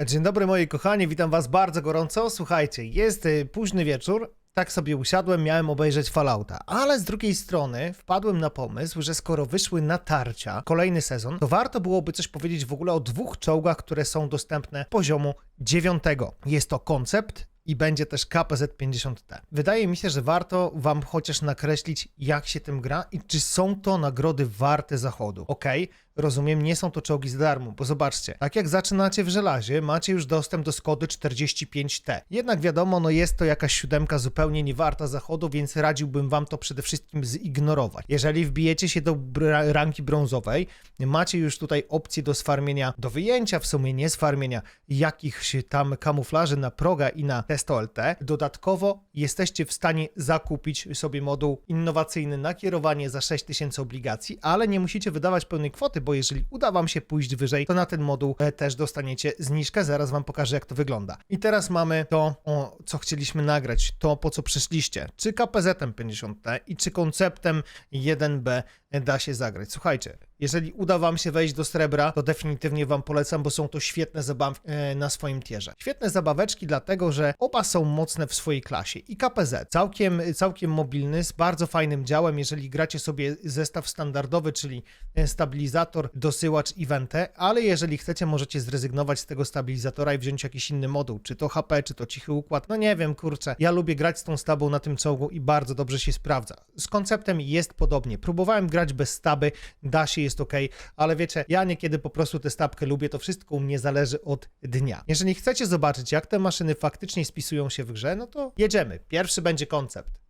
Dzień dobry moi kochani, witam was bardzo gorąco. Słuchajcie, jest y, późny wieczór, tak sobie usiadłem, miałem obejrzeć Fallouta, ale z drugiej strony wpadłem na pomysł, że skoro wyszły natarcia, kolejny sezon, to warto byłoby coś powiedzieć w ogóle o dwóch czołgach, które są dostępne poziomu dziewiątego. Jest to koncept i będzie też KPZ-50T. Wydaje mi się, że warto wam chociaż nakreślić, jak się tym gra i czy są to nagrody warte zachodu. Okej, rozumiem, nie są to czołgi za darmo, bo zobaczcie, tak jak zaczynacie w żelazie, macie już dostęp do Skody 45T. Jednak wiadomo, no jest to jakaś siódemka zupełnie nie warta zachodu, więc radziłbym wam to przede wszystkim zignorować. Jeżeli wbijecie się do ranki brązowej, macie już tutaj opcję do sfarmienia, do wyjęcia w sumie, nie sfarmienia, jakichś tam kamuflaży na proga i na testo LT. Dodatkowo jesteście w stanie zakupić sobie moduł innowacyjny na kierowanie za 6000 obligacji, ale nie musicie wydawać pełnej kwoty, bo jeżeli uda wam się pójść wyżej, to na ten moduł e, też dostaniecie zniżkę. Zaraz wam pokażę, jak to wygląda. I teraz mamy to, o, co chcieliśmy nagrać, to po co przyszliście. Czy KPZ-em 50T i czy konceptem 1B da się zagrać. Słuchajcie, jeżeli uda wam się wejść do srebra, to definitywnie wam polecam, bo są to świetne zabawy e, na swoim tierze. Świetne zabaweczki, dlatego że oba są mocne w swojej klasie. I KPZ, całkiem, całkiem mobilny, z bardzo fajnym działem, jeżeli gracie sobie zestaw standardowy, czyli e, stabilizator, dosyłacz i wentę, ale jeżeli chcecie, możecie zrezygnować z tego stabilizatora i wziąć jakiś inny moduł, czy to HP, czy to cichy układ, no nie wiem, kurczę. Ja lubię grać z tą stabą na tym czołgu i bardzo dobrze się sprawdza. Z konceptem jest podobnie. Próbowałem grać bez staby, da się, jest ok, ale wiecie, ja niekiedy po prostu tę stabkę lubię, to wszystko u mnie zależy od dnia. Jeżeli chcecie zobaczyć, jak te maszyny faktycznie spisują się w grze, no to jedziemy. Pierwszy będzie koncept.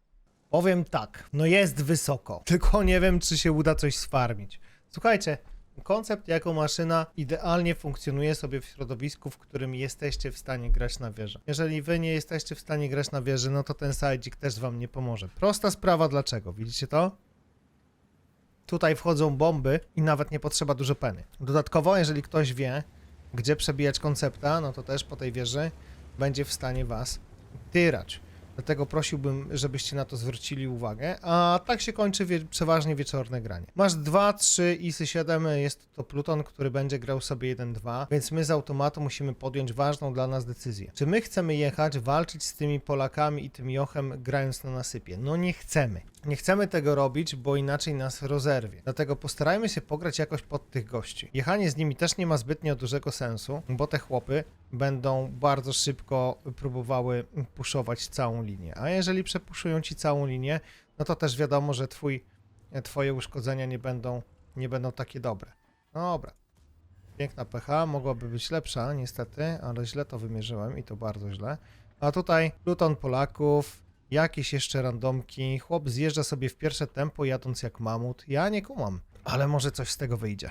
Powiem tak, no jest wysoko, tylko nie wiem, czy się uda coś sfarmić. Słuchajcie, koncept jako maszyna idealnie funkcjonuje sobie w środowisku, w którym jesteście w stanie grać na wieży. Jeżeli wy nie jesteście w stanie grać na wieży, no to ten sidezik też wam nie pomoże. Prosta sprawa dlaczego, widzicie to? Tutaj wchodzą bomby i nawet nie potrzeba dużo peny. Dodatkowo, jeżeli ktoś wie, gdzie przebijać koncepta, no to też po tej wieży będzie w stanie was tyrać. Dlatego prosiłbym, żebyście na to zwrócili uwagę. A tak się kończy wie przeważnie wieczorne granie. Masz 2, 3 ISy 7, jest to Pluton, który będzie grał sobie 1-2, więc my z automatu musimy podjąć ważną dla nas decyzję. Czy my chcemy jechać, walczyć z tymi Polakami i tym Jochem grając na nasypie? No nie chcemy. Nie chcemy tego robić, bo inaczej nas rozerwie. Dlatego postarajmy się pograć jakoś pod tych gości. Jechanie z nimi też nie ma zbytnio dużego sensu, bo te chłopy będą bardzo szybko próbowały puszować całą linię. A jeżeli przepuszują ci całą linię, no to też wiadomo, że twój, twoje uszkodzenia nie będą, nie będą takie dobre. No dobra. Piękna PH, mogłaby być lepsza, niestety, ale źle to wymierzyłem i to bardzo źle. A tutaj Pluton Polaków, jakieś jeszcze randomki. Chłop zjeżdża sobie w pierwsze tempo, jadąc jak mamut. Ja nie kumam, ale może coś z tego wyjdzie.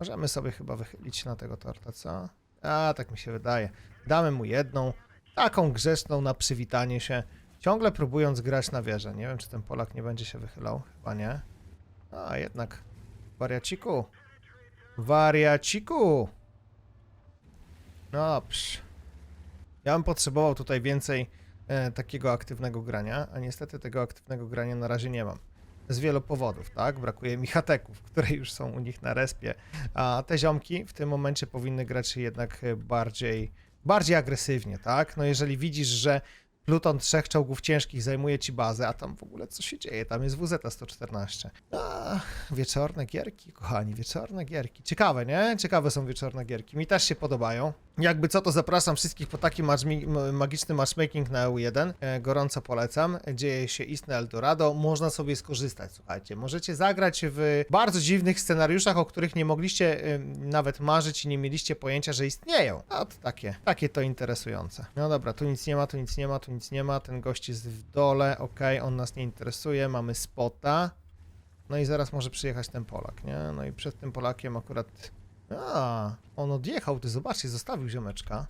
Możemy sobie chyba wychylić na tego torta, co? A, tak mi się wydaje. Damy mu jedną, taką grzeczną na przywitanie się, ciągle próbując grać na wieżę. Nie wiem, czy ten Polak nie będzie się wychylał. Chyba nie. A, jednak. Wariaciku. Wariaciku. No dobrze. Ja bym potrzebował tutaj więcej e, takiego aktywnego grania, a niestety tego aktywnego grania na razie nie mam. Z wielu powodów, tak? Brakuje mi hateków, które już są u nich na respie, a te ziomki w tym momencie powinny grać jednak e, bardziej, bardziej agresywnie, tak? No jeżeli widzisz, że Pluton trzech czołgów ciężkich zajmuje ci bazę, a tam w ogóle co się dzieje? Tam jest WZ-114. A, wieczorne gierki, kochani, wieczorne gierki. Ciekawe, nie? Ciekawe są wieczorne gierki. Mi też się podobają. Jakby co, to zapraszam wszystkich po taki magiczny matchmaking na EU1. E, gorąco polecam. Dzieje się istne Eldorado. Można sobie skorzystać, słuchajcie. Możecie zagrać w bardzo dziwnych scenariuszach, o których nie mogliście nawet marzyć i nie mieliście pojęcia, że istnieją. A to takie, takie to interesujące. No dobra, tu nic nie ma, tu nic nie ma, tu nic nie ma. Ten gość jest w dole, okej, on nas nie interesuje. Mamy spota. No i zaraz może przyjechać ten Polak, nie? No i przed tym Polakiem akurat... A, on odjechał, ty zobaczcie, zostawił ziomeczka.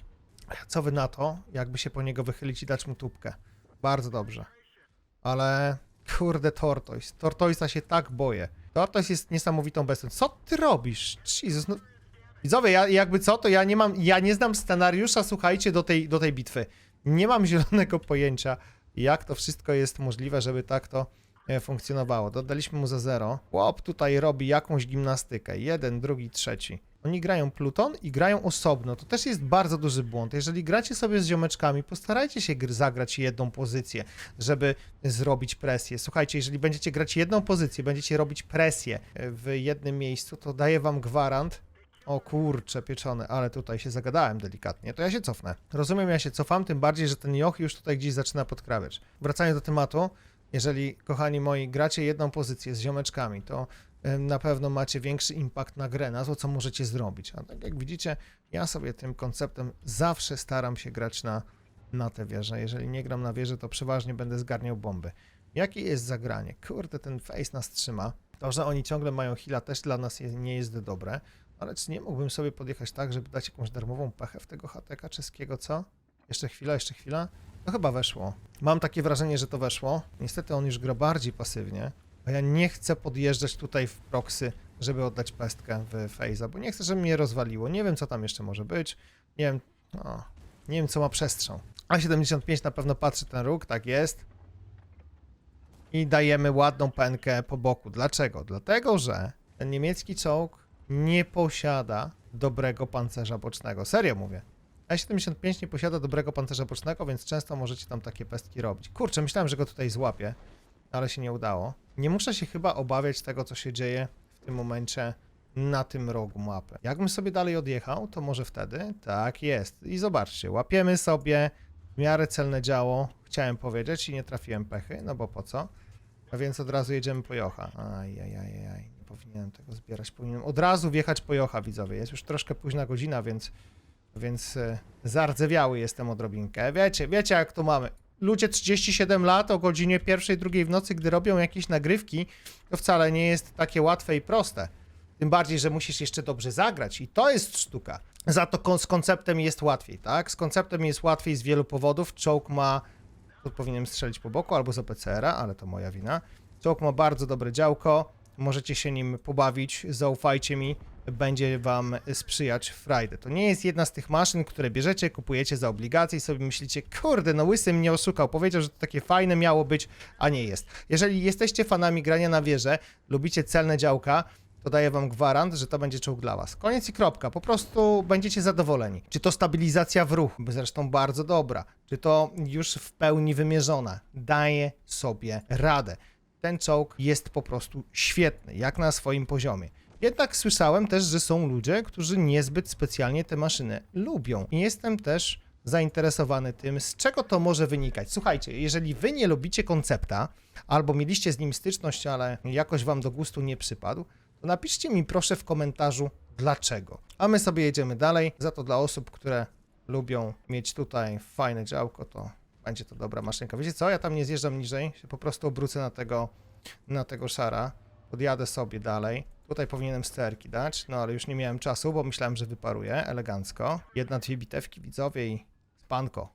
Co wy na to, jakby się po niego wychylić i dać mu tubkę? Bardzo dobrze. Ale kurde, Tortoise. Tortoisa się tak boję. Tortoise jest niesamowitą bestią. Co ty robisz? Jezus, no... Widzowie, ja, jakby co, to ja nie mam, ja nie znam scenariusza, słuchajcie, do tej, do tej bitwy. Nie mam zielonego pojęcia, jak to wszystko jest możliwe, żeby tak to funkcjonowało. Dodaliśmy mu za zero. Chłop tutaj robi jakąś gimnastykę. Jeden, drugi, trzeci. Oni grają Pluton i grają osobno. To też jest bardzo duży błąd. Jeżeli gracie sobie z ziomeczkami, postarajcie się gr- zagrać jedną pozycję, żeby zrobić presję. Słuchajcie, jeżeli będziecie grać jedną pozycję, będziecie robić presję w jednym miejscu, to daję wam gwarant. O kurcze, pieczone, ale tutaj się zagadałem delikatnie. To ja się cofnę. Rozumiem, ja się cofam, tym bardziej, że ten Joch już tutaj gdzieś zaczyna podkrawiać. Wracając do tematu, jeżeli, kochani moi, gracie jedną pozycję z ziomeczkami, to na pewno macie większy impact na grę, na to, co możecie zrobić. A tak jak widzicie, ja sobie tym konceptem zawsze staram się grać na, na tę wieżę. Jeżeli nie gram na wieżę, to przeważnie będę zgarniał bomby. Jakie jest zagranie? Kurde, ten face nas trzyma. To, że oni ciągle mają heala też dla nas nie jest dobre, ale czy nie mógłbym sobie podjechać tak, żeby dać jakąś darmową pechę w tego HTK czeskiego, co? Jeszcze chwila, jeszcze chwila. To chyba weszło. Mam takie wrażenie, że to weszło. Niestety on już gra bardziej pasywnie, a ja nie chcę podjeżdżać tutaj w proxy, żeby oddać pestkę w Fejza, bo nie chcę, żeby mnie rozwaliło. Nie wiem, co tam jeszcze może być. Nie wiem, no, nie wiem, co ma przestrzał. A75 na pewno patrzy ten róg, tak jest. I dajemy ładną pękę po boku. Dlaczego? Dlatego, że ten niemiecki czołg nie posiada dobrego pancerza bocznego. Serio mówię. A75 nie posiada dobrego pancerza bocznego, więc często możecie tam takie pestki robić. Kurczę, myślałem, że go tutaj złapię, ale się nie udało. Nie muszę się chyba obawiać tego, co się dzieje w tym momencie na tym rogu mapy. Jakbym sobie dalej odjechał, to może wtedy? Tak jest. I zobaczcie, łapiemy sobie w miarę celne działo, chciałem powiedzieć, i nie trafiłem pechy, no bo po co? A więc od razu jedziemy po Jocha. Ajajajaj, nie powinienem tego zbierać. Powinienem od razu wjechać po Jocha, widzowie. Jest już troszkę późna godzina, więc, więc e, zardzewiały jestem odrobinkę. Wiecie, wiecie jak to mamy. Ludzie 37 lat o godzinie pierwszej, drugiej w nocy, gdy robią jakieś nagrywki, to wcale nie jest takie łatwe i proste. Tym bardziej, że musisz jeszcze dobrze zagrać i to jest sztuka. Za to z konceptem jest łatwiej, tak? Z konceptem jest łatwiej z wielu powodów. Czołg ma tu powinienem strzelić po boku albo z OPCR-a, ale to moja wina. Czołg ma bardzo dobre działko, możecie się nim pobawić, zaufajcie mi, będzie wam sprzyjać frajdę. To nie jest jedna z tych maszyn, które bierzecie, kupujecie za obligacje i sobie myślicie, kurde, no Łysy mnie oszukał, powiedział, że to takie fajne miało być, a nie jest. Jeżeli jesteście fanami grania na wieżę, lubicie celne działka, to daję wam gwarant, że to będzie czołg dla was. Koniec i kropka. Po prostu będziecie zadowoleni. Czy to stabilizacja w ruchu, zresztą bardzo dobra, czy to już w pełni wymierzona, daje sobie radę. Ten czołg jest po prostu świetny, jak na swoim poziomie. Jednak słyszałem też, że są ludzie, którzy niezbyt specjalnie te maszyny lubią. I jestem też zainteresowany tym, z czego to może wynikać. Słuchajcie, jeżeli wy nie lubicie koncepta, albo mieliście z nim styczność, ale jakoś wam do gustu nie przypadł, to napiszcie mi proszę w komentarzu dlaczego. A my sobie jedziemy dalej. Za to dla osób, które lubią mieć tutaj fajne działko, to będzie to dobra maszynka. Wiecie co? Ja tam nie zjeżdżam niżej, się po prostu obrócę na tego, na tego szara. Podjadę sobie dalej. Tutaj powinienem sterki dać, no ale już nie miałem czasu, bo myślałem, że wyparuję elegancko. Jedna, dwie bitewki widzowie i spanko.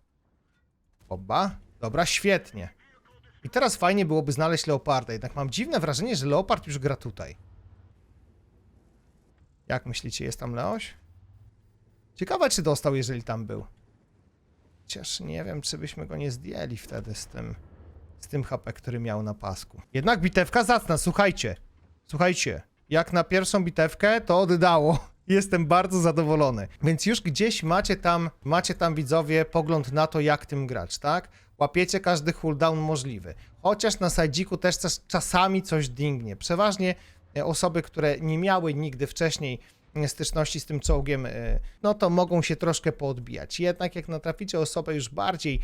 Oba. Dobra, świetnie. I teraz fajnie byłoby znaleźć Leoparda, jednak mam dziwne wrażenie, że Leopard już gra tutaj. Jak myślicie, jest tam Leoś? Ciekawe, czy dostał, jeżeli tam był. Chociaż nie wiem, czy byśmy go nie zdjęli wtedy z tym, z tym HP, który miał na pasku. Jednak bitewka zacna, słuchajcie. Słuchajcie, jak na pierwszą bitewkę, to oddało. Jestem bardzo zadowolony. Więc już gdzieś macie tam, macie tam widzowie pogląd na to, jak tym grać, tak? Łapiecie każdy cooldown możliwy. Chociaż na sajdziku też czas, czasami coś dingnie. Przeważnie e, osoby, które nie miały nigdy wcześniej e, styczności z tym czołgiem, e, no to mogą się troszkę poodbijać. Jednak jak natraficie osobę już bardziej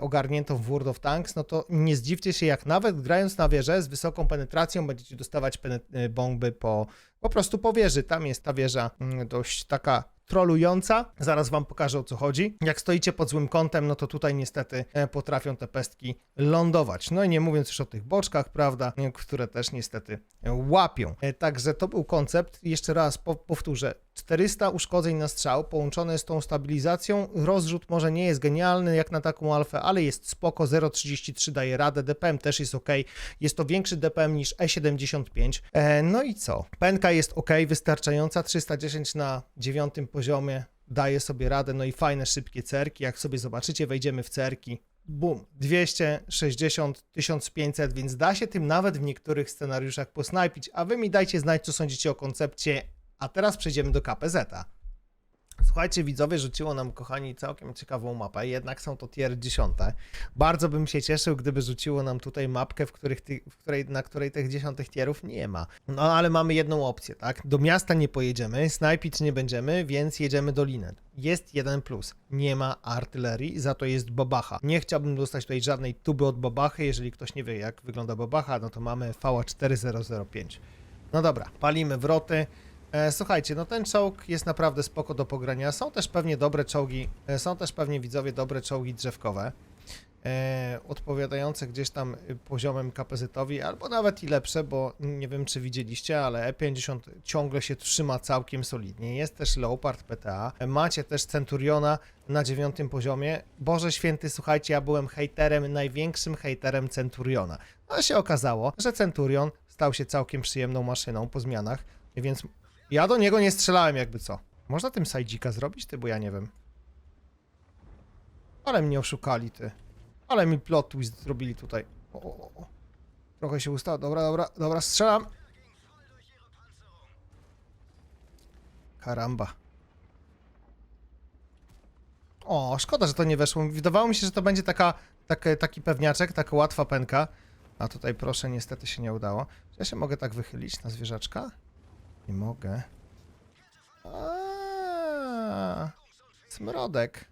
ogarniętą w World of Tanks, no to nie zdziwcie się, jak nawet grając na wieżę z wysoką penetracją będziecie dostawać e, bomby po, po prostu po wieży. Tam jest ta wieża mm, dość taka trolująca. Zaraz wam pokażę o co chodzi. Jak stoicie pod złym kątem, no to tutaj niestety e, potrafią te pestki lądować. No i nie mówiąc już o tych boczkach, prawda, e, które też niestety e, łapią. E, Także to był koncept. Jeszcze raz po- powtórzę. 400 uszkodzeń na strzał połączone z tą stabilizacją. Rozrzut może nie jest genialny jak na taką alfę, ale jest spoko. 0,33 daje radę. DPM też jest ok. Jest to większy DPM niż E75. E, no i co? Pęka jest ok, wystarczająca. 310 na dziewiątym poziomie daje sobie radę. No i fajne, szybkie cerki. Jak sobie zobaczycie, wejdziemy w cerki. Bum, 260, 1500, więc da się tym nawet w niektórych scenariuszach posnajpić. A wy mi dajcie znać, co sądzicie o koncepcie A teraz przejdziemy do KPZ-a. Słuchajcie, widzowie, rzuciło nam, kochani, całkiem ciekawą mapę, jednak są to tier 10. Bardzo bym się cieszył, gdyby rzuciło nam tutaj mapkę, w których ty, w której, na której tych dziesiątych tierów nie ma. No ale mamy jedną opcję, tak? Do miasta nie pojedziemy, snajpić nie będziemy, więc jedziemy do Linet. Jest jeden plus. Nie ma artylerii, za to jest babacha. Nie chciałbym dostać tutaj żadnej tuby od babachy. Jeżeli ktoś nie wie, jak wygląda babacha, no to mamy VA 4005. No dobra, palimy wroty. E, słuchajcie, no ten czołg jest naprawdę spoko do pogrania. Są też pewnie dobre czołgi, e, są też pewnie widzowie dobre czołgi drzewkowe, e, odpowiadające gdzieś tam y, poziomem kapezetowi, albo nawet i lepsze, bo nie wiem czy widzieliście, ale E50 ciągle się trzyma całkiem solidnie. Jest też Leopard PTA, macie też Centuriona na dziewiątym poziomie. Boże święty, słuchajcie, ja byłem hejterem, największym hejterem Centuriona. No się okazało, że Centurion stał się całkiem przyjemną maszyną po zmianach, więc ja do niego nie strzelałem jakby co. Można tym sajdzika zrobić, ty, bo ja nie wiem. Ale mnie oszukali, ty. Ale mi plot twist zrobili tutaj. O, o, o. Trochę się ustało. Dobra, dobra, dobra, strzelam. Karamba. O, szkoda, że to nie weszło. Wydawało mi się, że to będzie taka, taka, taki pewniaczek, taka łatwa pęka. A tutaj proszę, niestety się nie udało. Czy ja się mogę tak wychylić na zwierzaczka? Nie mogę. A, smrodek.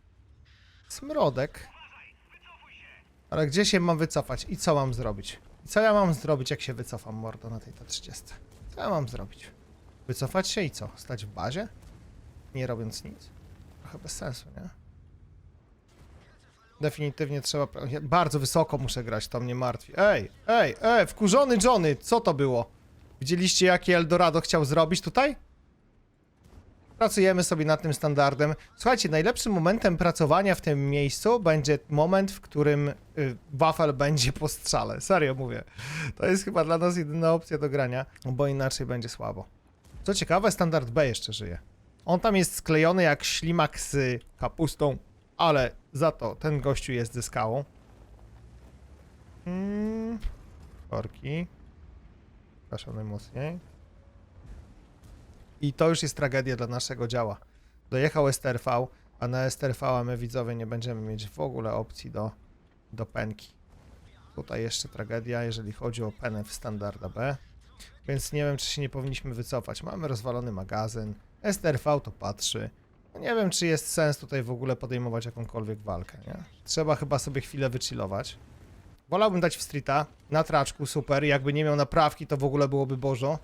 Smrodek. Ale gdzie się mam wycofać i co mam zrobić? I co ja mam zrobić, jak się wycofam, mordo, na tej T30? Co ja mam zrobić? Wycofać się i co? Stać w bazie? Nie robiąc nic? Trochę bez sensu, nie? Definitywnie trzeba... Bardzo wysoko muszę grać, to mnie martwi. Ej, ej, ej, wkurzony Johnny, co to było? Widzieliście, jakie Eldorado chciał zrobić tutaj? Pracujemy sobie nad tym standardem. Słuchajcie, najlepszym momentem pracowania w tym miejscu będzie moment, w którym y, wafel będzie po strzale. Serio mówię. To jest chyba dla nas jedyna opcja do grania, bo inaczej będzie słabo. Co ciekawe, standard B jeszcze żyje. On tam jest sklejony jak ślimak z kapustą, ale za to ten gościu jest ze skałą. Mm. Korki. Przepraszam najmocniej. I to już jest tragedia dla naszego działa. Dojechał STRV, a na STRV my widzowie nie będziemy mieć w ogóle opcji do, do penki. Tutaj jeszcze tragedia, jeżeli chodzi o penę w standarda B. Więc nie wiem, czy się nie powinniśmy wycofać. Mamy rozwalony magazyn. STRV to patrzy. No Nie wiem, czy jest sens tutaj w ogóle podejmować jakąkolwiek walkę, nie? Trzeba chyba sobie chwilę wychillować. Wolałbym dać w streeta, na traczku, super. Jakby nie miał naprawki, to w ogóle byłoby bożo.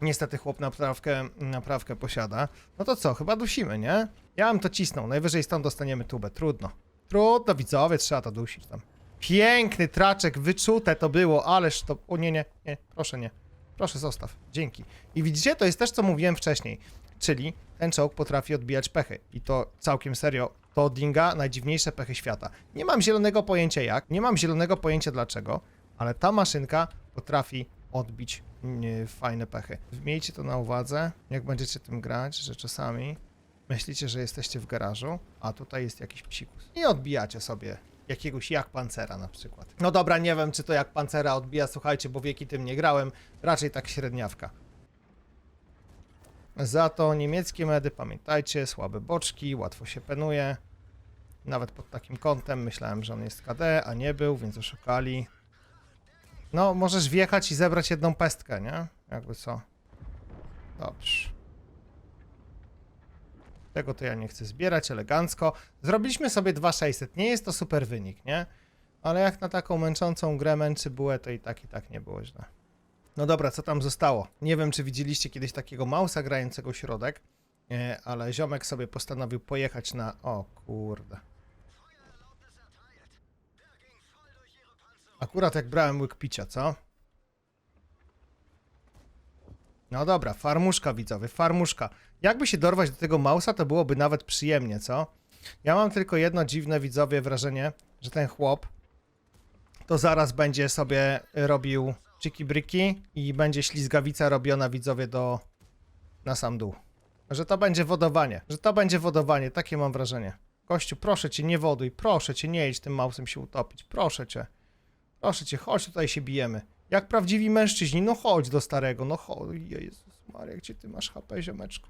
Niestety chłop naprawkę, naprawkę posiada. No to co, chyba dusimy, nie? Ja bym to cisnął, najwyżej stąd dostaniemy tubę, trudno. Trudno, widzowie, trzeba to dusić tam. Piękny traczek, wyczute to było, ależ to... O nie, nie, nie, proszę nie. Proszę zostaw, dzięki. I widzicie, to jest też co mówiłem wcześniej. Czyli ten czołg potrafi odbijać pechy. I to całkiem serio. To od Dinga najdziwniejsze pechy świata. Nie mam zielonego pojęcia jak, nie mam zielonego pojęcia dlaczego, ale ta maszynka potrafi odbić nie, fajne pechy. Miejcie to na uwadze, jak będziecie tym grać, że czasami myślicie, że jesteście w garażu, a tutaj jest jakiś psikus. I odbijacie sobie jakiegoś jak pancera na przykład. No dobra, nie wiem, czy to jak pancera odbija, słuchajcie, bo wieki tym nie grałem, raczej tak średniawka. Za to niemieckie medy, pamiętajcie, słabe boczki, łatwo się penuje. Nawet pod takim kątem myślałem, że on jest KD, a nie był, więc oszukali. No, możesz wjechać i zebrać jedną pestkę, nie? Jakby co. Dobrze. Tego to ja nie chcę zbierać, elegancko. Zrobiliśmy sobie 2600, nie jest to super wynik, nie? Ale jak na taką męczącą grę męczy bułę, to i tak, i tak nie było źle. No dobra, co tam zostało? Nie wiem, czy widzieliście kiedyś takiego mausa grającego środek, e, ale ziomek sobie postanowił pojechać na... O kurde. Akurat jak brałem łyk picia, co? No dobra, farmuszka widzowie, farmuszka. Jakby się dorwać do tego mausa, to byłoby nawet przyjemnie, co? Ja mam tylko jedno dziwne widzowie wrażenie, że ten chłop to zaraz będzie sobie robił czyki bryki i będzie ślizgawica robiona widzowie do na sam dół. Że to będzie wodowanie, że to będzie wodowanie, takie mam wrażenie. Kościu, proszę cię, nie woduj, proszę cię, nie idź tym mausem się utopić, proszę cię. Proszę cię, chodź tutaj się bijemy. Jak prawdziwi mężczyźni, no chodź do starego, no chodź. Jezus Maria, gdzie ty masz HP, ziomeczku?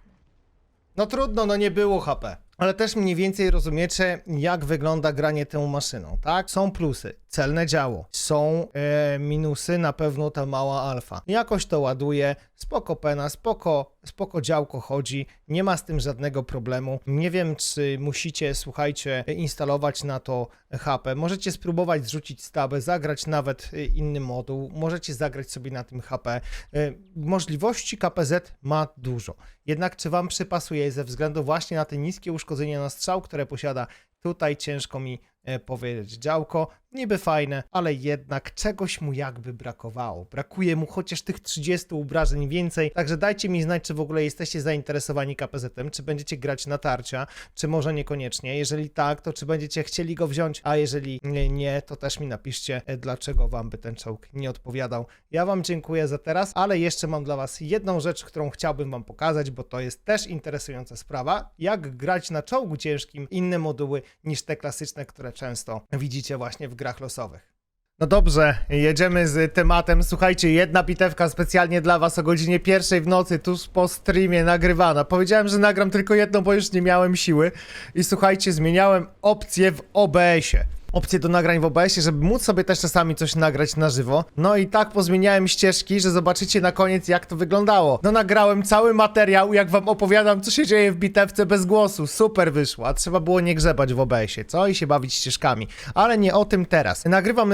No trudno, no nie było HP. Ale też mniej więcej rozumiecie, jak wygląda granie tą maszyną, tak? Są plusy, celne działo. Są e, minusy, na pewno ta mała alfa. Jakoś to ładuje, spoko pena, spoko, spoko działko chodzi, nie ma z tym żadnego problemu. Nie wiem, czy musicie, słuchajcie, instalować na to HP. Możecie spróbować zrzucić stabę, zagrać nawet e, inny moduł, możecie zagrać sobie na tym HP. E, Możliwości KPZ ma dużo. Jednak czy wam przypasuje ze względu właśnie na te niskie uszkodzenia na strzał, które posiada, tutaj ciężko mi powiedzieć. Działko niby fajne, ale jednak czegoś mu jakby brakowało. Brakuje mu chociaż tych 30 obrażeń więcej, także dajcie mi znać, czy w ogóle jesteście zainteresowani KPZ-em, czy będziecie grać na tarcia, czy może niekoniecznie. Jeżeli tak, to czy będziecie chcieli go wziąć, a jeżeli nie, nie to też mi napiszcie, e, dlaczego wam by ten czołg nie odpowiadał. Ja wam dziękuję za teraz, ale jeszcze mam dla was jedną rzecz, którą chciałbym wam pokazać, bo to jest też interesująca sprawa, jak grać na czołgu ciężkim inne moduły niż te klasyczne, które często widzicie właśnie w grach losowych. No dobrze, jedziemy z tematem. Słuchajcie, jedna bitewka specjalnie dla was o godzinie pierwszej w nocy, tuż po streamie nagrywana. Powiedziałem, że nagram tylko jedną, bo już nie miałem siły. I słuchajcie, zmieniałem opcję w OBS-ie. Opcję do nagrań w OBS-ie, żeby móc sobie też czasami coś nagrać na żywo. No i tak pozmieniałem ścieżki, że zobaczycie na koniec jak to wyglądało. No nagrałem cały materiał, jak wam opowiadam co się dzieje w bitewce bez głosu. Super wyszło, a trzeba było nie grzebać w OBS-ie, co? I się bawić ścieżkami. Ale nie o tym teraz. Nagrywam...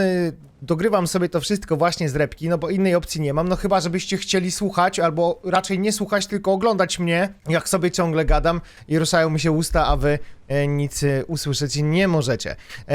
dogrywam sobie to wszystko właśnie z repki, no bo innej opcji nie mam, no chyba żebyście chcieli słuchać, albo raczej nie słuchać, tylko oglądać mnie, jak sobie ciągle gadam i ruszają mi się usta, a wy nic e, usłyszeć nie możecie. E,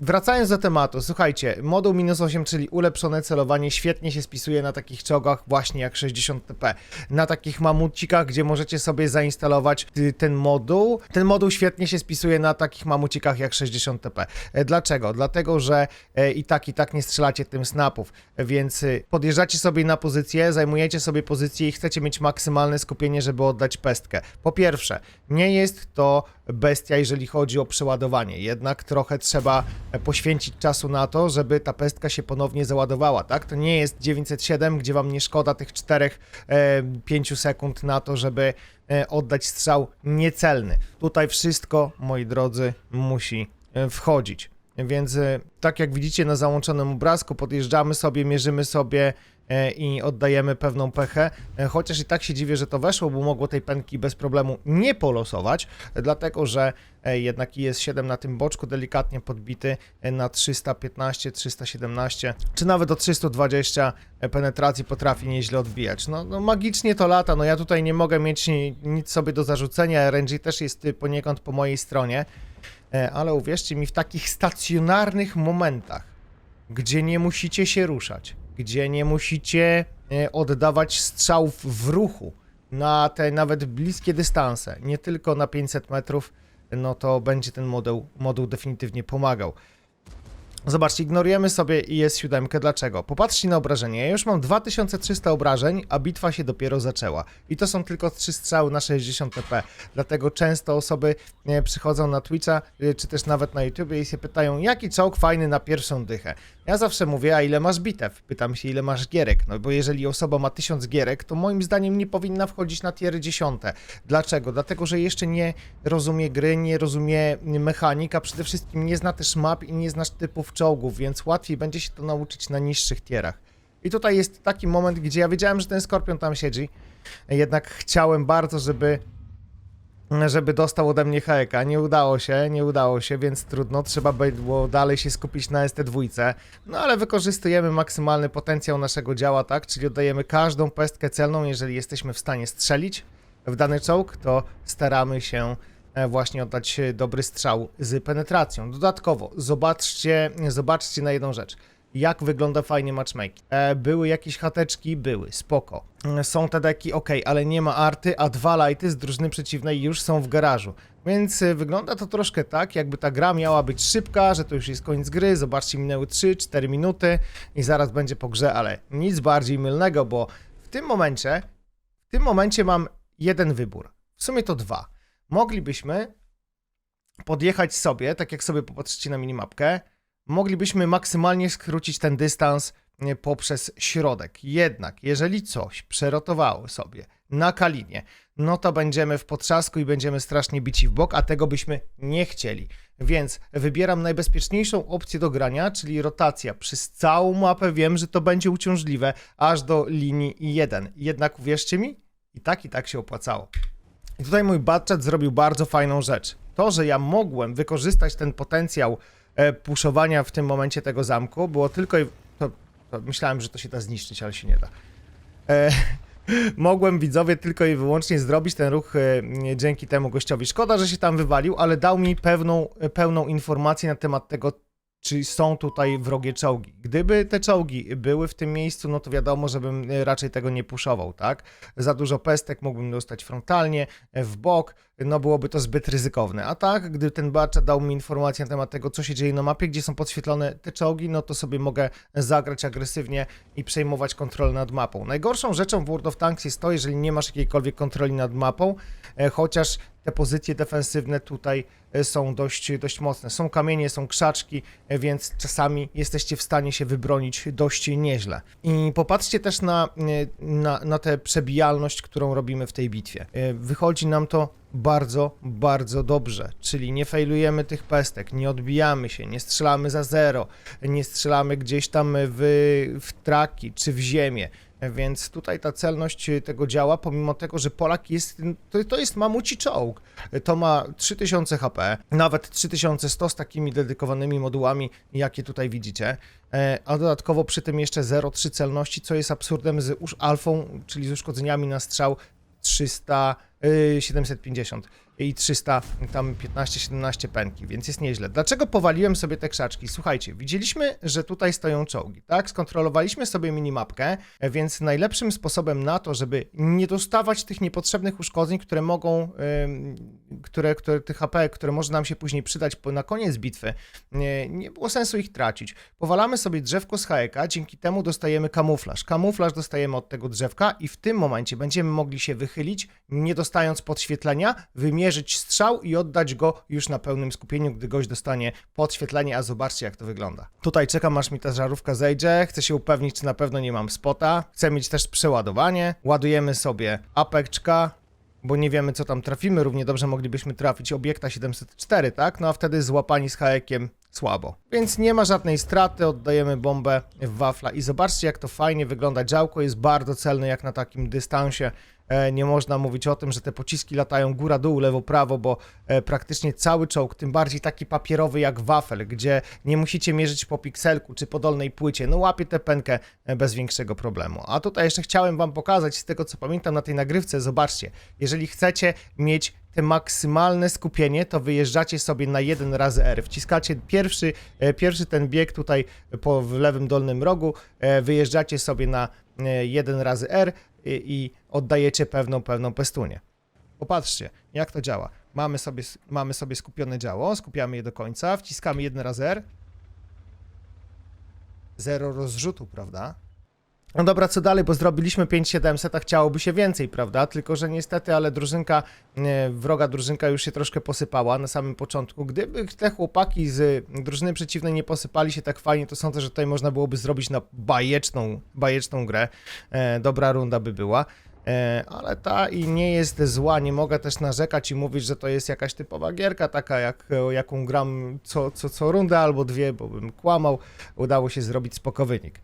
wracając do tematu, słuchajcie, moduł minus 8, czyli ulepszone celowanie, świetnie się spisuje na takich czołgach właśnie jak 60 TP, na takich mamucikach, gdzie możecie sobie zainstalować y, ten moduł. Ten moduł świetnie się spisuje na takich mamucikach jak 60 TP. E, Dlaczego? Dlatego, że e, i tak, i tak nie strzelacie tym snapów, więc y, podjeżdżacie sobie na pozycję, zajmujecie sobie pozycję i chcecie mieć maksymalne skupienie, żeby oddać pestkę. Po pierwsze, nie jest to bestia, jeżeli chodzi o przeładowanie, jednak trochę trzeba e, poświęcić czasu na to, żeby ta pestka się ponownie załadowała, tak? To nie jest 907, gdzie wam nie szkoda tych 4-5 sekund na to, żeby e, oddać strzał niecelny. Tutaj wszystko, moi drodzy, musi e, wchodzić. Więc e, tak jak widzicie na załączonym obrazku, podjeżdżamy sobie, mierzymy sobie e, i oddajemy pewną pechę. E, Chociaż i tak się dziwię, że to weszło, bo mogło tej penki bez problemu nie polosować, e, dlatego że e, jednak IS-7 na tym boczku delikatnie podbity e, na 315, 317, czy nawet do 320 penetracji potrafi nieźle odbijać. No, no magicznie to lata, no ja tutaj nie mogę mieć ni- nic sobie do zarzucenia, RNG też jest poniekąd po mojej stronie. E, ale uwierzcie mi, w takich stacjonarnych momentach, gdzie nie musicie się ruszać, gdzie nie musicie e, oddawać strzałów w ruchu na te nawet bliskie dystanse, nie tylko na 500 metrów, no to będzie ten moduł, moduł definitywnie pomagał. Zobaczcie, ignorujemy sobie IS-7. Dlaczego? Popatrzcie na obrażenie. Ja już mam 2300 obrażeń, a bitwa się dopiero zaczęła. I to są tylko 3 strzały na 60 TP. Dlatego często osoby e, przychodzą na Twitcha, e, czy też nawet na YouTube i się pytają, jaki czołg fajny na pierwszą dychę. Ja zawsze mówię, a ile masz bitew? Pytam się, ile masz gierek. No bo jeżeli osoba ma 1000 gierek, to moim zdaniem nie powinna wchodzić na tiery 10. Dlaczego? Dlatego, że jeszcze nie rozumie gry, nie rozumie mechanik, a przede wszystkim nie zna też map i nie znasz typów czołgów, więc łatwiej będzie się to nauczyć na niższych tierach. I tutaj jest taki moment, gdzie ja wiedziałem, że ten skorpion tam siedzi, jednak chciałem bardzo, żeby żeby dostał ode mnie heka. Nie udało się, nie udało się, więc trudno. Trzeba było dalej się skupić na ST2. No ale wykorzystujemy maksymalny potencjał naszego działa, tak? Czyli oddajemy każdą pestkę celną, jeżeli jesteśmy w stanie strzelić w dany czołg, to staramy się właśnie oddać e, dobry strzał z penetracją. Dodatkowo, zobaczcie, zobaczcie na jedną rzecz. Jak wygląda fajnie matchmaking. E, były jakieś chateczki? Były, spoko. E, Są te deki, ok, ale nie ma arty, a dwa lighty z drużyny przeciwnej już są w garażu. Więc e, wygląda to troszkę tak, jakby ta gra miała być szybka, że to już jest koniec gry. Zobaczcie, minęły 3-4 minuty i zaraz będzie po grze, ale nic bardziej mylnego, bo w tym momencie, w tym momencie mam jeden wybór. W sumie to dwa. Moglibyśmy podjechać sobie, tak jak sobie popatrzycie na minimapkę, moglibyśmy maksymalnie skrócić ten dystans poprzez środek. Jednak, jeżeli coś przerotowało sobie na Kalinie, no to będziemy w potrzasku i będziemy strasznie bici w bok, a tego byśmy nie chcieli. Więc wybieram najbezpieczniejszą opcję do grania, czyli rotacja przez całą mapę. Wiem, że to będzie uciążliwe, aż do linii 1. Jednak uwierzcie mi, i tak i tak się opłacało. I tutaj mój budżet zrobił bardzo fajną rzecz. To, że ja mogłem wykorzystać ten potencjał e, puszowania w tym momencie tego zamku, było tylko i... To, to myślałem, że to się da zniszczyć, ale się nie da. E, mogłem widzowie tylko i wyłącznie zrobić ten ruch e, dzięki temu gościowi. Szkoda, że się tam wywalił, ale dał mi pewną, pełną informację na temat tego, czy są tutaj wrogie czołgi. Gdyby te czołgi były w tym miejscu, no to wiadomo, żebym e, raczej tego nie puszował, tak? Za dużo pestek mógłbym dostać frontalnie, e, w bok, no byłoby to zbyt ryzykowne. A tak, gdy ten bacza dał mi informację na temat tego, co się dzieje na mapie, gdzie są podświetlone te czołgi, no to sobie mogę zagrać agresywnie i przejmować kontrolę nad mapą. Najgorszą rzeczą w World of Tanks jest to, jeżeli nie masz jakiejkolwiek kontroli nad mapą, e, chociaż te pozycje defensywne tutaj e, są dość, dość mocne. Są kamienie, są krzaczki, e, więc czasami jesteście w stanie się wybronić dość nieźle. I popatrzcie też na, na, na tę przebijalność, którą robimy w tej bitwie. Wychodzi nam to bardzo, bardzo dobrze, czyli nie failujemy tych pestek, nie odbijamy się, nie strzelamy za zero, nie strzelamy gdzieś tam w, w traki czy w ziemię. Więc tutaj ta celność tego działa, pomimo tego, że Polak jest, to, to jest mamuci czołg. To ma 3000 HP, nawet 3100 z takimi dedykowanymi modułami, jakie tutaj widzicie. E, A dodatkowo przy tym jeszcze 0,3 celności, co jest absurdem z alfą, czyli z uszkodzeniami na strzał 300, y, 750 i 300, tam 15-17 penki, więc jest nieźle. Dlaczego powaliłem sobie te krzaczki? Słuchajcie, widzieliśmy, że tutaj stoją czołgi, tak? Skontrolowaliśmy sobie minimapkę, e, więc najlepszym sposobem na to, żeby nie dostawać tych niepotrzebnych uszkodzeń, które mogą, które, które, tych HP, które może nam się później przydać na koniec bitwy, nie, nie było sensu ich tracić. Powalamy sobie drzewko z haeka, dzięki temu dostajemy kamuflaż. Kamuflaż dostajemy od tego drzewka i w tym momencie będziemy mogli się wychylić, nie dostając podświetlenia, wymierzyć strzał i oddać go już na pełnym skupieniu, gdy gość dostanie podświetlenie, a zobaczcie jak to wygląda. Tutaj czekam aż mi ta żarówka zejdzie, chcę się upewnić, czy na pewno nie mam spota, chcę mieć też przeładowanie, ładujemy sobie apeczka, bo nie wiemy co tam trafimy, równie dobrze moglibyśmy trafić obiekta 704, tak? No a wtedy złapani z haekiem słabo. Więc nie ma żadnej straty, oddajemy bombę w wafla i zobaczcie jak to fajnie wygląda. Działko jest bardzo celne jak na takim dystansie. E, nie można mówić o tym, że te pociski latają góra, dół, lewo, prawo, bo e, praktycznie cały czołg, tym bardziej taki papierowy jak wafel, gdzie nie musicie mierzyć po pikselku czy po dolnej płycie, no łapie tę penkę e, bez większego problemu. A tutaj jeszcze chciałem wam pokazać, z tego co pamiętam na tej nagrywce, zobaczcie, jeżeli chcecie mieć te maksymalne skupienie, to wyjeżdżacie sobie na jeden razy R. Wciskacie pierwszy, pierwszy ten bieg tutaj po w lewym dolnym rogu, wyjeżdżacie sobie na jeden razy R i, i oddajecie pewną, pewną pestunię. Popatrzcie, jak to działa. Mamy sobie, mamy sobie skupione działo, skupiamy je do końca, wciskamy jeden razy R. Zero rozrzutu, prawda? No dobra, co dalej, bo zrobiliśmy 5700, a chciałoby się więcej, prawda? Tylko, że niestety, ale drużynka, wroga drużynka już się troszkę posypała na samym początku. Gdyby te chłopaki z drużyny przeciwnej nie posypali się tak fajnie, to sądzę, że tutaj można byłoby zrobić na bajeczną, bajeczną grę. E, dobra runda by była. E, ale ta i nie jest zła, nie mogę też narzekać i mówić, że to jest jakaś typowa gierka, taka jak, e, jaką gram co, co, co rundę albo dwie, bo bym kłamał. Udało się zrobić spoko wynik.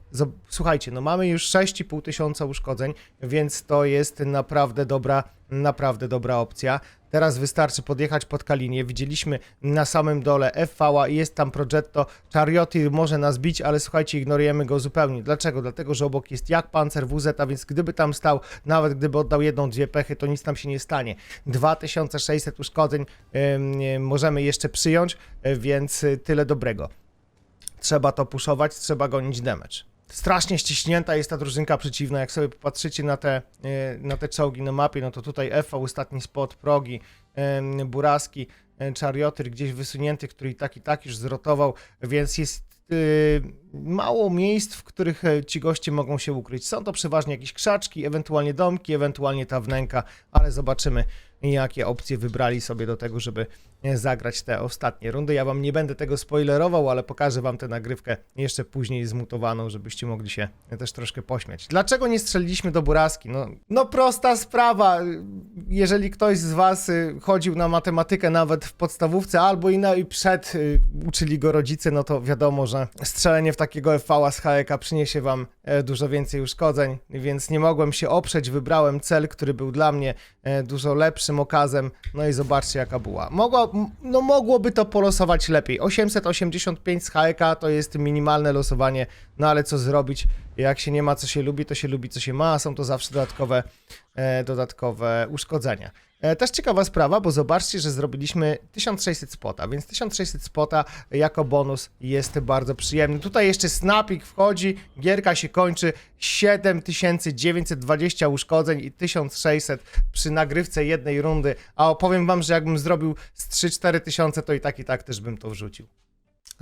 Słuchajcie, no mamy już 6,5 tysiąca uszkodzeń, więc to jest naprawdę dobra, naprawdę dobra opcja. Teraz wystarczy podjechać pod Kalinię. Widzieliśmy na samym dole FV jest tam Progetto. Charioty może nas bić, ale słuchajcie, ignorujemy go zupełnie. Dlaczego? Dlatego, że obok jest jak pancer WZ, a więc gdyby tam stał, nawet gdyby oddał jedną, dwie pechy, to nic tam się nie stanie. 2600 uszkodzeń nie, możemy jeszcze przyjąć, y, więc y, tyle dobrego. Trzeba to puszować, trzeba gonić damage. Strasznie ściśnięta jest ta drużynka przeciwna. Jak sobie popatrzycie na te, e, na te czołgi na mapie, no to tutaj Efa, ostatni spot, progi, em, buraski, e, czariotyr gdzieś wysunięty, który i tak i tak już zrotował, więc jest mało miejsc, w których e, ci goście mogą się ukryć. Są to przeważnie jakieś krzaczki, ewentualnie domki, ewentualnie ta wnęka, ale zobaczymy, jakie opcje wybrali sobie do tego, żeby e, zagrać te ostatnie rundy. Ja wam nie będę tego spoilerował, ale pokażę wam tę nagrywkę jeszcze później zmutowaną, żebyście mogli się też troszkę pośmiać. Dlaczego nie strzeliliśmy do Buraski? No, no prosta sprawa. Jeżeli ktoś z was y, chodził na matematykę nawet w podstawówce albo i, na, i przed y, uczyli go rodzice, no to wiadomo, że strzelenie w takiego FV z HEK przyniesie wam e, dużo więcej uszkodzeń, więc nie mogłem się oprzeć, wybrałem cel, który był dla mnie e, dużo lepszym okazem, no i zobaczcie jaka była. Mogło, m- no mogłoby to polosować lepiej. 885 z HEK to jest minimalne losowanie, no ale co zrobić, jak się nie ma co się lubi, to się lubi co się ma, a są to zawsze dodatkowe, e, dodatkowe uszkodzenia. E, Też ciekawa sprawa, bo zobaczcie, że zrobiliśmy 1600 spota, więc 1600 spota jako bonus jest bardzo przyjemny. Tutaj jeszcze snapik wchodzi, gierka się kończy, 7920 uszkodzeń i 1600 przy nagrywce jednej rundy, a opowiem wam, że jakbym zrobił z 3-4 tysiące, to i tak i tak też bym to wrzucił.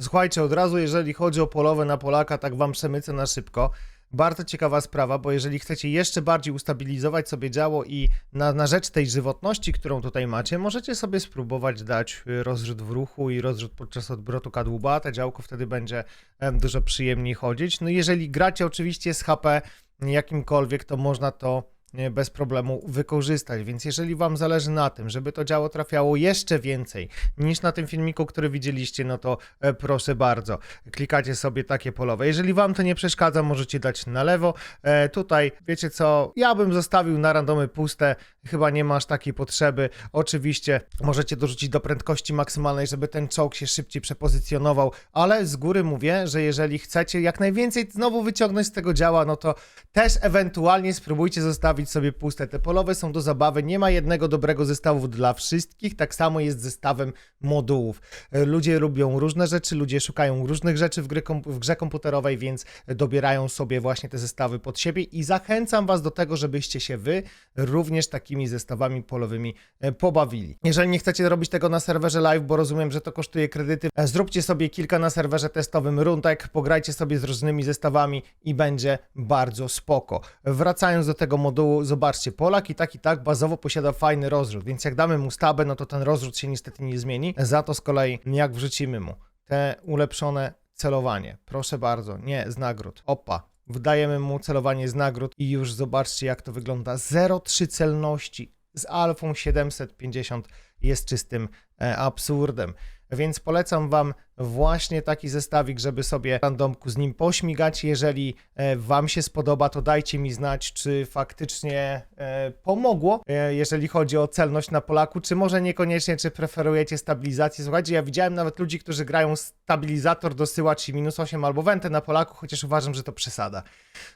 Słuchajcie, od razu jeżeli chodzi o polowe na Polaka, tak wam przemycę na szybko. Bardzo ciekawa sprawa, bo jeżeli chcecie jeszcze bardziej ustabilizować sobie działo i na, na rzecz tej żywotności, którą tutaj macie, możecie sobie spróbować dać y, rozrzut w ruchu i rozrzut podczas odwrotu kadłuba. Te działko wtedy będzie dużo przyjemniej chodzić. No jeżeli gracie oczywiście z HP jakimkolwiek, to można to bez problemu wykorzystać. Więc jeżeli Wam zależy na tym, żeby to działo trafiało jeszcze więcej niż na tym filmiku, który widzieliście, no to e, proszę bardzo, klikacie sobie takie polowe. Jeżeli Wam to nie przeszkadza, możecie dać na lewo. E, tutaj, wiecie co, ja bym zostawił na randomy puste, chyba nie masz takiej potrzeby. Oczywiście możecie dorzucić do prędkości maksymalnej, żeby ten czołg się szybciej przepozycjonował, ale z góry mówię, że jeżeli chcecie jak najwięcej znowu wyciągnąć z tego działa, no to też ewentualnie spróbujcie zostawić sobie puste. Te polowe są do zabawy, nie ma jednego dobrego zestawu dla wszystkich, tak samo jest z zestawem modułów. E, Ludzie lubią różne rzeczy, ludzie szukają różnych rzeczy w, gry, w grze komputerowej, więc dobierają sobie właśnie te zestawy pod siebie i zachęcam Was do tego, żebyście się Wy również takimi zestawami polowymi e, pobawili. Jeżeli nie chcecie robić tego na serwerze live, bo rozumiem, że to kosztuje kredyty, e, zróbcie sobie kilka na serwerze testowym rundek, pograjcie sobie z różnymi zestawami i będzie bardzo spoko. Wracając do tego modułu, zobaczcie, Polak i tak i tak bazowo posiada fajny rozrzut, więc jak damy mu stabę, no to ten rozrzut się niestety nie zmieni. Za to z kolei, jak wrzucimy mu te ulepszone celowanie, proszę bardzo, nie z nagród, opa, wdajemy mu celowanie z nagród i już zobaczcie jak to wygląda. 0,3 celności z alfą 750 jest czystym e, absurdem. Więc polecam Wam właśnie taki zestawik, żeby sobie randomku z nim pośmigać. Jeżeli e, Wam się spodoba, to dajcie mi znać, czy faktycznie e, pomogło, e, jeżeli chodzi o celność na Polaku, czy może niekoniecznie, czy preferujecie stabilizację. Słuchajcie, ja widziałem nawet ludzi, którzy grają stabilizator dosyłacz i minus 8 albo wentę na Polaku, chociaż uważam, że to przesada.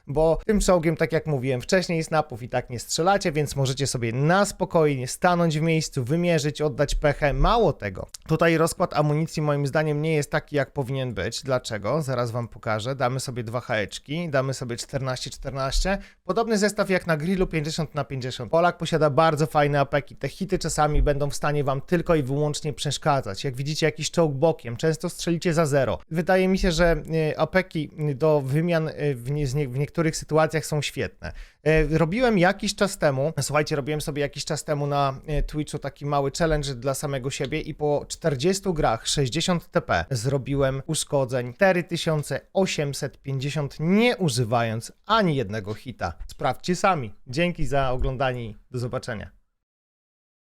Bo tym czołgiem, tak jak mówiłem wcześniej, snapów i tak nie strzelacie, więc możecie sobie na spokojnie stanąć w miejscu, wymierzyć, oddać pechę. Mało tego, tutaj rozkład amunicji moim zdaniem nie jest taki, jak powinien być. Dlaczego? Zaraz wam pokażę. Damy sobie dwa haeczki, damy sobie 14-14. Podobny zestaw jak na grillu 50 na 50. Polak posiada bardzo fajne apeki. Te hity czasami będą w stanie wam tylko i wyłącznie przeszkadzać. Jak widzicie jakiś czołg bokiem, często strzelicie za zero. Wydaje mi się, że e, apeki do wymian e, w, nie, w niektórych sytuacjach są świetne. E, Robiłem jakiś czas temu, słuchajcie, robiłem sobie jakiś czas temu na e, Twitchu taki mały challenge dla samego siebie i po 40 grach 60 TP zrobiłem uszkodzeń 4850 nie używając ani jednego hita. Sprawdźcie sami. Dzięki za oglądanie i do zobaczenia.